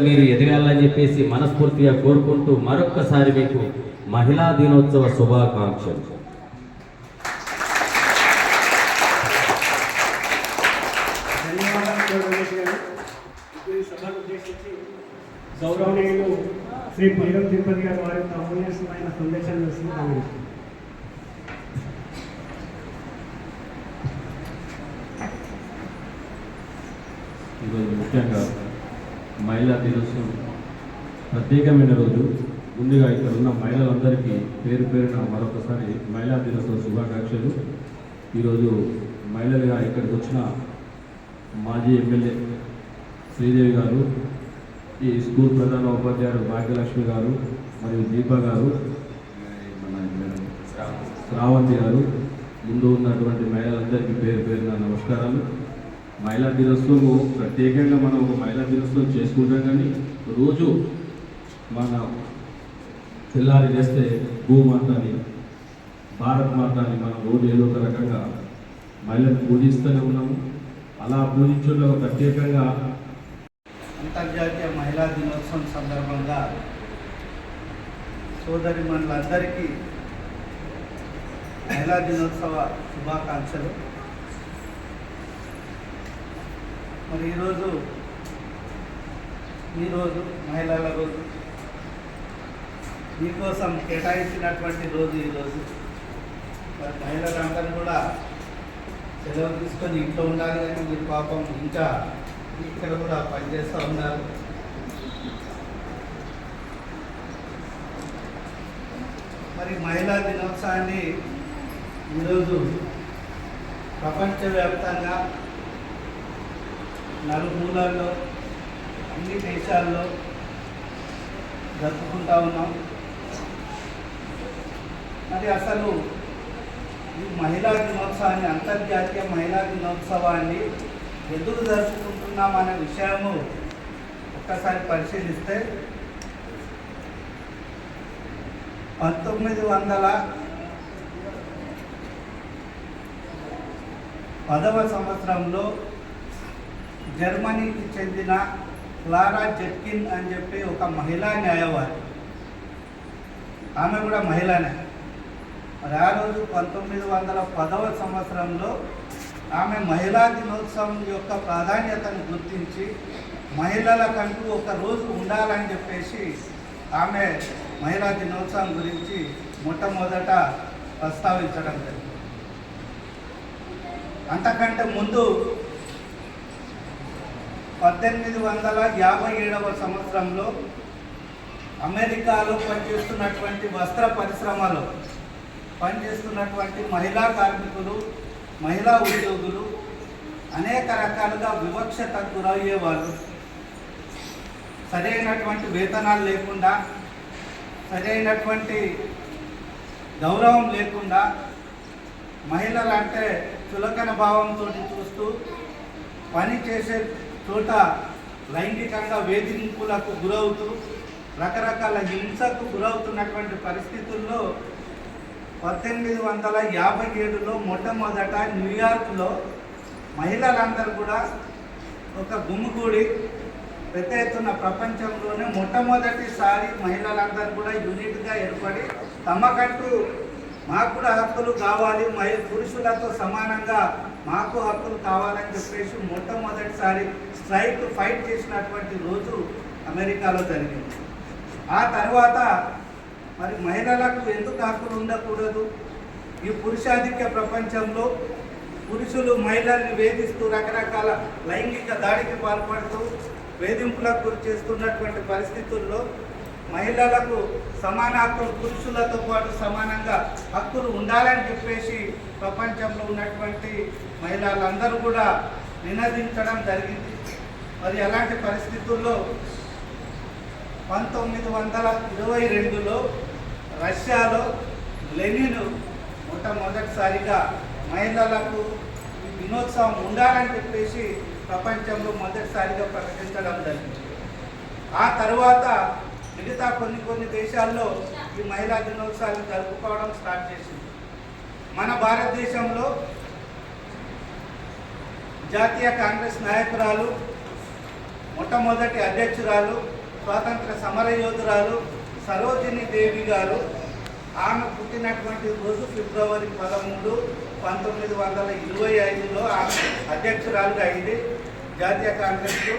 మీరు ఎదగాలని చెప్పేసి మనస్ఫూర్తిగా కోరుకుంటూ మరొక్కసారి మీకు మహిళా దినోత్సవ శుభాకాంక్షలు. గౌరవనీయులు శ్రీ పైరం తిరుపతి గారు వారి యొక్క అమూల్యమైన సందేశాన్ని ఈరోజు ముఖ్యంగా మహిళా దినోత్సవం. ప్రత్యేకమైన రోజు. ముందుగా ఇక్కడ ఉన్న మహిళలందరికీ పేరు పేరున మరొకసారి మహిళా దినోత్సవ శుభాకాంక్షలు. ఈరోజు మహిళలుగా ఇక్కడికి వచ్చిన మాజీ ఎమ్మెల్యే శ్రీదేవి గారు ఈ స్కూల్ ప్రధాన ఉపాధ్యాయుడు భాగ్యలక్ష్మి గారు మరియు దీప గారు మన శ్రావంతి గారు. ముందు ఉన్నటువంటి మహిళలందరికీ పేరు పేరున నమస్కారాలు. మహిళా దినోత్సవం ప్రత్యేకంగా మనం ఒక మహిళా దినోత్సవం చేసుకుంటాం కానీ రోజు మన తెల్లారి చేస్తే భూమాతని భారత్ మాతని మనం రోజు ఏదో ఒక రకంగా మహిళను పూజిస్తూనే ఉన్నాము. అలా పూజించడంలో ప్రత్యేకంగా అంతర్జాతీయ మహిళా దినోత్సవం సందర్భంగా సోదరి మనులందరికీ మహిళా దినోత్సవ శుభాకాంక్షలు. మరి ఈరోజు ఈరోజు మహిళల రోజు మీకోసం కేటాయించినటువంటి రోజు ఈరోజు. మరి మహిళలందరూ కూడా సెలవు తీసుకొని ఇంట్లో ఉండాలి కానీ మీరు పాపం ఇంకా ఇక్కడ కూడా పనిచేస్తూ ఉన్నారు. మరి మహిళా దినోత్సవాన్ని ఈరోజు ప్రపంచవ్యాప్తంగా నలుమూలల్లో అన్ని దేశాల్లో జరుపుకుంటా ఉన్నాం. మరి అసలు ఈ మహిళా దినోత్సవాన్ని అంతర్జాతీయ మహిళా దినోత్సవాన్ని ఎందుకు జరుపుకుంటున్నాం అనే విషయము ఒక్కసారి పరిశీలిస్తే పంతొమ్మిది వందల పదవ సంవత్సరంలో జర్మనీకి చెందిన క్లారా జెట్కిన్ అని చెప్పి ఒక మహిళా న్యాయవాది. ఆమె కూడా మహిళనే. మరి ఆ రోజు పంతొమ్మిది వందల పదవ సంవత్సరంలో ఆమె మహిళా దినోత్సవం యొక్క ప్రాధాన్యతను గుర్తించి మహిళలకంటూ ఒక రోజు ఉండాలని చెప్పేసి ఆమె మహిళా దినోత్సవం గురించి మొట్టమొదట ప్రస్తావించడం జరిగింది. అంతకంటే ముందు పద్దెనిమిది వందల యాభై ఏడవ సంవత్సరంలో అమెరికాలో పనిచేస్తున్నటువంటి వస్త్ర పరిశ్రమలో పనిచేస్తున్నటువంటి మహిళా కార్మికులు మహిళా ఉద్యోగులు అనేక రకాలుగా వివక్షతకు గురయ్యేవారు. సరైనటువంటి వేతనాలు లేకుండా సరైనటువంటి గౌరవం లేకుండా మహిళలు అంటే చులకన భావంతో చూస్తూ పని చేసే చోట లైంగికంగా వేధింపులకు గురవుతూ రకరకాల హింసకు గురవుతున్నటువంటి పరిస్థితుల్లో పద్దెనిమిది వందల యాభై ఏడులో మొట్టమొదట న్యూయార్క్లో మహిళలందరూ కూడా ఒక గుమిగూడి పెద్ద ఎత్తున ప్రపంచంలోనే మొట్టమొదటిసారి మహిళలందరూ కూడా యూనిట్గా ఏర్పడి తమకంటూ మాకు కూడా హక్కులు కావాలి మరియు పురుషులతో సమానంగా మాకు హక్కులు కావాలని చెప్పేసి మొట్టమొదటిసారి స్ట్రైక్ ఫైట్ చేసినటువంటి రోజు అమెరికాలో జరిగింది. ఆ తర్వాత మరి మహిళలకు ఎందుకు హక్కులు ఉండకూడదు? ఈ పురుషాధిక్య ప్రపంచంలో పురుషులు మహిళల్ని వేధిస్తూ రకరకాల లైంగిక దాడికి పాల్పడుతూ వేధింపులకు గురి చేస్తున్నటువంటి పరిస్థితుల్లో మహిళలకు సమాన హక్కులు పురుషులతో పాటు సమానంగా హక్కులు ఉండాలని చెప్పేసి ప్రపంచంలో ఉన్నటువంటి మహిళలందరూ కూడా నినదించడం జరిగింది. మరి అలాంటి పరిస్థితుల్లో పంతొమ్మిది వందల ఇరవై రెండులో రష్యాలో లెనిన్ మొట్టమొదటిసారిగా మహిళలకు దినోత్సవం ఉండాలని చెప్పేసి ప్రపంచంలో మొదటిసారిగా ప్రకటించడం జరిగింది. ఆ తర్వాత మిగతా కొన్ని కొన్ని దేశాల్లో ఈ మహిళా దినోత్సవాన్ని జరుపుకోవడం స్టార్ట్ చేసింది. మన భారతదేశంలో జాతీయ కాంగ్రెస్ నాయకురాలు మొట్టమొదటి అధ్యక్షురాలు స్వాతంత్ర సమరయోధురాలు సరోజిని దేవి గారు ఆమె పుట్టినటువంటి రోజు ఫిబ్రవరి పదమూడు పంతొమ్మిది వందల ఇరవై ఐదులో ఆమె అధ్యక్షురాలుగా అయింది జాతీయ కాంగ్రెస్కు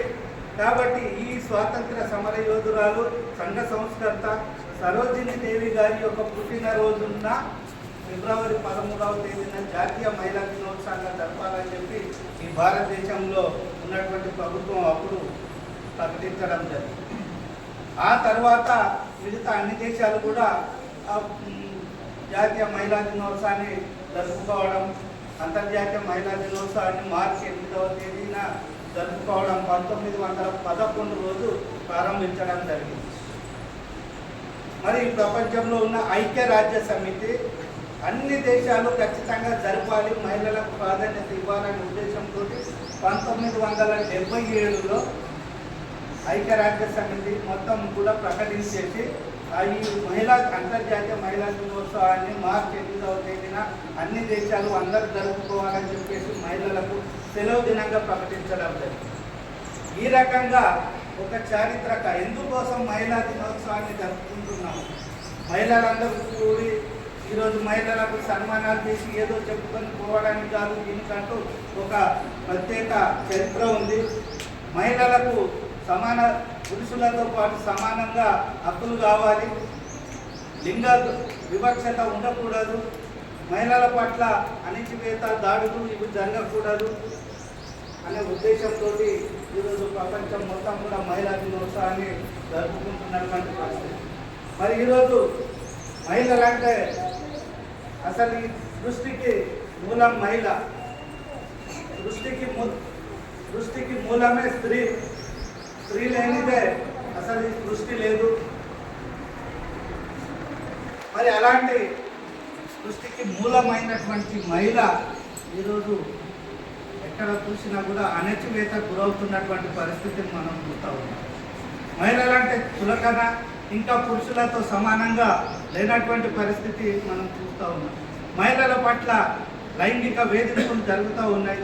కాబట్టి ఈ స్వాతంత్ర సమరయోధురాలు సంఘ సంస్కర్త సరోజిని దేవి గారి యొక్క పుట్టినరోజున ఫిబ్రవరి పదమూడవ తేదీన జాతీయ మహిళా దినోత్సవంగా జరపాలని చెప్పి ఈ భారతదేశంలో ఉన్నటువంటి ప్రభుత్వం అప్పుడు ప్రకటించడం జరిగింది. ఆ తర్వాత మిగతా అన్ని దేశాలు కూడా జాతీయ మహిళా దినోత్సవాన్ని జరుపుకోవడం అంతర్జాతీయ మహిళా దినోత్సవాన్ని మార్చి ఎనిమిదవ తేదీన జరుపుకోవడం పంతొమ్మిది వందల పదకొండు రోజు ప్రారంభించడం జరిగింది. మరి ప్రపంచంలో ఉన్న ఐక్యరాజ్య సమితి అన్ని దేశాలు ఖచ్చితంగా జరపాలి మహిళలకు ప్రాధాన్యత ఇవ్వాలనే ఉద్దేశంతో పంతొమ్మిది వందల డెబ్బై ఏడులో ఐక్యరాజ్య సమితి మొత్తం కూడా ప్రకటించేసి ఈ మహిళా అంతర్జాతీయ మహిళా దినోత్సవాన్ని మార్చి ఎనిమిదవ తేదీన అన్ని దేశాలు అందరూ జరుపుకోవాలని చెప్పేసి మహిళలకు సెలవు దినంగా ప్రకటించడం జరిగింది. ఈ రకంగా ఒక చారిత్రక ఎందుకోసం మహిళా దినోత్సవాన్ని జరుపుకుంటున్నాము? మహిళలందరూ కూడి ఈరోజు మహిళలకు సన్మానాలు చేసి ఏదో చెప్పుకొని పోవడానికి కాదు దీనికంటూ ఒక ప్రత్యేక చరిత్ర ఉంది. మహిళలకు సమాన పురుషులతో పాటు సమానంగా హక్కులు కావాలి. లింగ వివక్షత ఉండకూడదు. మహిళల పట్ల అణిచివేత దాడులు ఇవి జరగకూడదు అనే ఉద్దేశంతో ఈరోజు ప్రపంచం మొత్తం కూడా మహిళా దినోత్సవాన్ని జరుపుకుంటున్నటువంటి పరిస్థితి. మరి ఈరోజు మహిళలంటే అసలు ఈ దృష్టికి మూలం మహిళ. దృష్టికి దృష్టికి మూలమే స్త్రీ. స్త్రీ లేనిదే అసలు ఈ సృష్టి లేదు. మరి అలాంటి సృష్టికి మూలమైనటువంటి మహిళ ఈరోజు ఎక్కడ చూసినా కూడా అణచివేత గురవుతున్నటువంటి పరిస్థితిని మనం చూస్తూ ఉన్నాం. మహిళలంటే చులకన ఇంకా పురుషులతో సమానంగా లేనటువంటి పరిస్థితి మనం చూస్తూ ఉన్నాం. మహిళల పట్ల లైంగిక వేధింపులు జరుగుతూ ఉన్నాయి.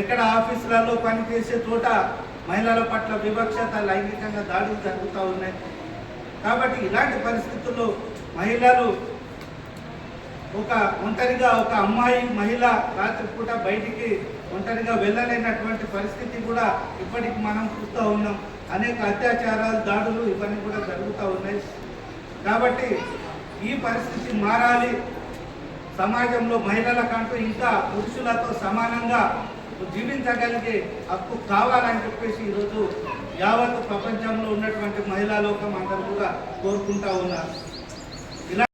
ఎక్కడ ఆఫీసులలో పనిచేసే చోట మహిళల పట్ల వివక్షత లైంగికంగా దాడులు జరుగుతూ ఉన్నాయి. కాబట్టి ఇలాంటి పరిస్థితుల్లో మహిళలు ఒక ఒంటరిగా ఒక అమ్మాయి మహిళ రాత్రిపూట బయటికి ఒంటరిగా వెళ్ళలేనటువంటి పరిస్థితి కూడా ఇప్పటికి మనం చూస్తూ ఉన్నాం. అనేక అత్యాచారాలు దాడులు ఇవన్నీ కూడా జరుగుతూ ఉన్నాయి. కాబట్టి ఈ పరిస్థితి మారాలి. సమాజంలో మహిళలకంటూ ఇంకా పురుషులతో సమానంగా జీవించగలిగే హక్కు కావాలని చెప్పేసి ఈరోజు యావత్ ప్రపంచంలో ఉన్నటువంటి మహిళా లోకం అందరూ కూడా కోరుకుంటా ఉన్నారు.